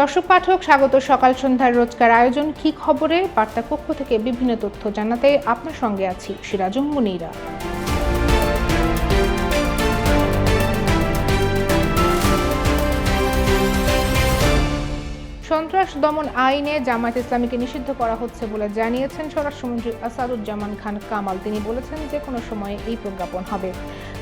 দর্শক পাঠক, স্বাগত। সকাল সন্ধ্যার রোজকার আয়োজন, কি খবরে? বার্তা পক্ষ থেকে বিভিন্ন তথ্য জানাতে আপনার সঙ্গে আছি সিরাজুম মুনিরা। সন্ত্রাস দমন আইনে জামায়াত ইসলামীকে নিষিদ্ধ করা হচ্ছে বলে জানিয়েছেন স্বরাষ্ট্রমন্ত্রী আসাদুজ্জামান খান কামাল। তিনি বলেছেন যে কোনো সময়ে এই প্রজ্ঞাপন হবে।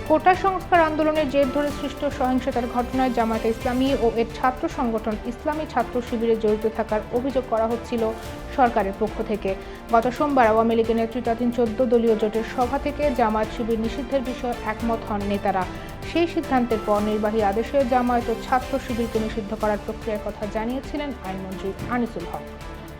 কোটা সংস্কার আন্দোলনের জের ধরে সৃষ্ট সহিংসতার ঘটনায় জামায়াতে ইসলামী ও এর ছাত্র সংগঠন ইসলামী ছাত্র শিবিরে জড়িত থাকার অভিযোগ করা হচ্ছিল সরকারের পক্ষ থেকে। গত সোমবার আওয়ামী লীগের নেতৃত্বাধীন চোদ্দ দলীয় জোটের সভা থেকে জামায়াত শিবির নিষিদ্ধের বিষয়ে একমত হন নেতারা। সেই সিদ্ধান্তের পর নির্বাহী আদেশে জামায়াত ও ছাত্র শিবিরকে নিষিদ্ধ করার প্রক্রিয়ার কথা জানিয়েছিলেন আইনমন্ত্রী আনিসুল হক।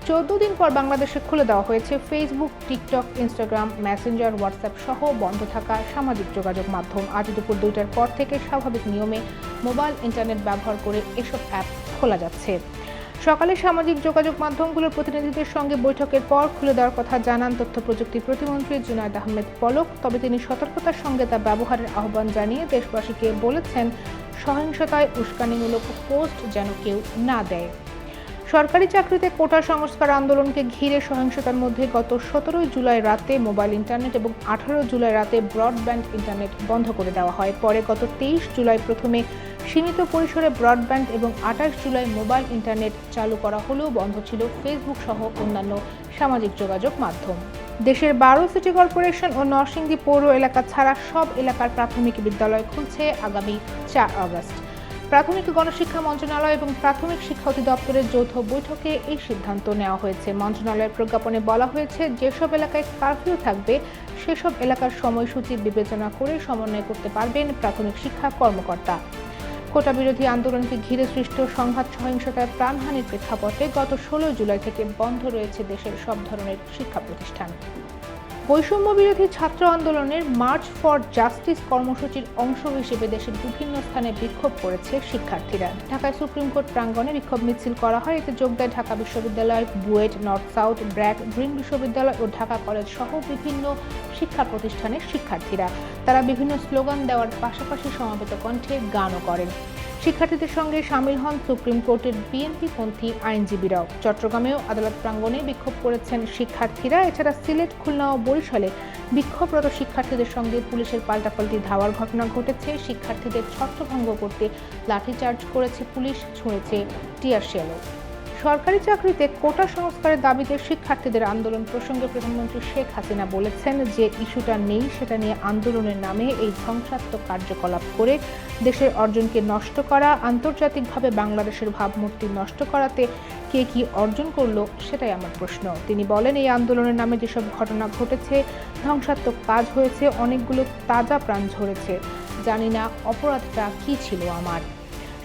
চোদ্দ দিন পর বাংলাদেশে খুলে দেওয়া হয়েছে Facebook TikTok Instagram Messenger WhatsApp সহ বন্ধ থাকা সামাজিক যোগাযোগ মাধ্যম। আজ দুপুর দুইটার পর থেকে স্বাভাবিক নিয়মে মোবাইল, ইন্টারনেট ব্যবহার করে এসব অ্যাপ খোলা যাচ্ছে। সকালে সামাজিক যোগাযোগ মাধ্যমগুলোর প্রতিনিধিদের সঙ্গে বৈঠকের পর খুলে দেওয়ার কথা জানান তথ্য প্রযুক্তি প্রতিমন্ত্রী জুনায়দ আহমেদ পলক। তবে তিনি সতর্কতার সঙ্গে তা ব্যবহারের আহ্বান জানিয়ে দেশবাসীকে বলেছেন, সহিংসতায় উস্কানিমূলক পোস্ট যেন কেউ না দেয়। সরকারি চাকরিতে কোটা সংস্কার আন্দোলনকে ঘিরে সহিংসতার মধ্যে গত সতেরোই জুলাই রাতে মোবাইল ইন্টারনেট এবং আঠারো জুলাই রাতে ব্রডব্যান্ড ইন্টারনেট বন্ধ করে দেওয়া হয়। পরে গত তেইশ জুলাই প্রথমে সীমিত পরিসরে ব্রডব্যান্ড এবং আঠাশ জুলাই মোবাইল ইন্টারনেট চালু করা হলেও বন্ধ ছিল ফেসবুক সহ অন্যান্য সামাজিক যোগাযোগ মাধ্যম। দেশের বারো সিটি কর্পোরেশন ও নরসিংদী পৌর এলাকা ছাড়া সব এলাকার প্রাথমিক বিদ্যালয় খুলছে আগামী চার আগস্ট। প্রাথমিক গণশিক্ষা মন্ত্রণালয় এবং প্রাথমিক শিক্ষা অধিদপ্তরের যৌথ বৈঠকে এই সিদ্ধান্ত নেওয়া হয়েছে। মন্ত্রণালয়ের প্রজ্ঞাপনে বলা হয়েছে, যেসব এলাকায় কারফিউ থাকবে, সেসব এলাকার সময়সূচি বিবেচনা করে সমন্বয় করতে পারবেন প্রাথমিক শিক্ষা কর্মকর্তা। কোটা বিরোধী আন্দোলনকে ঘিরে সৃষ্ট সংঘাত সহিংসতায় প্রাণহানির প্রেক্ষাপটে গত ষোলো জুলাই থেকে বন্ধ রয়েছে দেশের সব ধরনের শিক্ষা প্রতিষ্ঠান। বৈষম্য বিরোধী ছাত্র আন্দোলনের মার্চ ফর জাস্টিস কর্মসূচির অংশ হিসেবে দেশের বিভিন্ন স্থানে বিক্ষোভ করেছে শিক্ষার্থীরা। ঢাকায় সুপ্রিম কোর্ট প্রাঙ্গণে বিক্ষোভ মিছিল করা হয়। এতে যোগ দেয় ঢাকা বিশ্ববিদ্যালয় BUET, North South, BRAC, Green বিশ্ববিদ্যালয় ও ঢাকা কলেজ সহ বিভিন্ন শিক্ষা প্রতিষ্ঠানের শিক্ষার্থীরা। তারা বিভিন্ন স্লোগান দেওয়ার পাশাপাশি সমাবেত কণ্ঠে গানও করেন। শিক্ষার্থীদের সঙ্গে সামিল হন সুপ্রিম কোর্টের বিএনপি পন্থী আইনজীবীরাও। চট্টগ্রামেও আদালত প্রাঙ্গণে বিক্ষোভ করেছেন শিক্ষার্থীরা। এছাড়া সিলেট, খুলনা ও বরিশালে বিক্ষোভরত শিক্ষার্থীদের সঙ্গে পুলিশের পাল্টাপাল্টি ধাওয়ার ঘটনা ঘটেছে। শিক্ষার্থীদের ছত্রভঙ্গ করতে লাঠিচার্জ করেছে পুলিশ, ছুঁড়েছে টিয়ার শেলও। সরকারি চাকরিতে কোটা সংস্কারের দাবিতে শিক্ষার্থীদের আন্দোলন প্রসঙ্গে প্রধানমন্ত্রী শেখ হাসিনা বলেছেন যে ইস্যুটা নেই, সেটা নিয়ে আন্দোলনের নামে এই ধ্বংসাত্মক কার্যকলাপ করে দেশের অর্জনকে নষ্ট করা, আন্তর্জাতিকভাবে বাংলাদেশের ভাবমূর্তি নষ্ট করাতে কে কি অর্জন করল সেটাই আমার প্রশ্ন। তিনি বলেন, এই আন্দোলনের নামে যেসব ঘটনা ঘটেছে, ধ্বংসাত্মক কাজ হয়েছে, অনেকগুলো তাজা প্রাণ ঝরেছে। জানি না অপরাধটা কি ছিল আমার।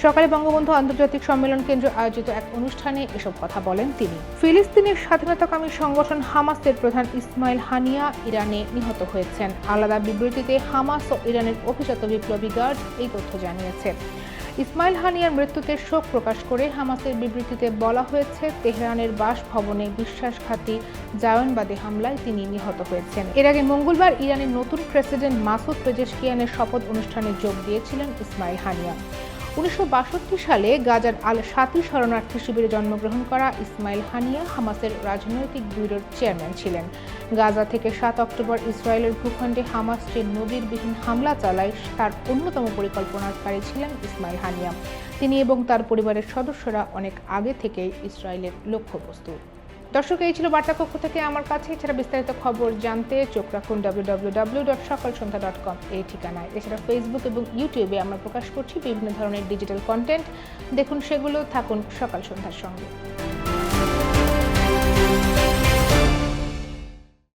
সকালে বঙ্গবন্ধু আন্তর্জাতিক সম্মেলন কেন্দ্র আয়োজিত এক অনুষ্ঠানে এসব কথা বলেন তিনি। ফিলিস্তিনের স্বাধীনতাকামী সংগঠন হামাসের প্রধান ইসমাইল হানিয়া ইরানে নিহত হয়েছেন। আলাদা বিবৃতিতে হামাস ও ইরানের অভিজাত বিপ্লবী গার্ড এই তথ্য জানিয়েছে। ইসমাইল হানিয়ার মৃত্যুতে শোক প্রকাশ করে হামাসের বিবৃতিতে বলা হয়েছে, তেহরানের বাসভবনে বিশ্বাসঘাতী জায়নবাদী হামলায় তিনি নিহত হয়েছেন। এর আগে মঙ্গলবার ইরানের নতুন প্রেসিডেন্ট মাসুদ পেজেশকিয়ানের শপথ অনুষ্ঠানে যোগ দিয়েছিলেন ইসমাইল হানিয়া। উনিশশো বাষট্টি সালে গাজার আল সাতি শরণার্থী শিবিরে জন্মগ্রহণ করা ইসমাইল হানিয়া হামাসের রাজনৈতিক ব্যুরোর চেয়ারম্যান ছিলেন। গাজা থেকে সাত অক্টোবর ইসরায়েলের ভূখণ্ডে হামাস যে নদীরবিহীন হামলা চালায়, তার অন্যতম পরিকল্পনাকারী ছিলেন ইসমাইল হানিয়া। তিনি এবং তার পরিবারের সদস্যরা অনেক আগে থেকেই ইসরায়েলের লক্ষ্যবস্তু। দর্শক, এই ছিল বার্তা কক্ষ থেকে আমার কাছে। এছাড়া বিস্তারিত খবর জানতে চোখ রাখুন ডাব্লিউ ডট সকাল সন্ধ্যা ডট কম এই ঠিকানায়। এছাড়া ফেসবুক এবং ইউটিউবে আমরা প্রকাশ করছি বিভিন্ন ধরনের ডিজিটাল কন্টেন্ট দেখুন সেগুলো, থাকুন সকাল সন্ধ্যার সঙ্গে।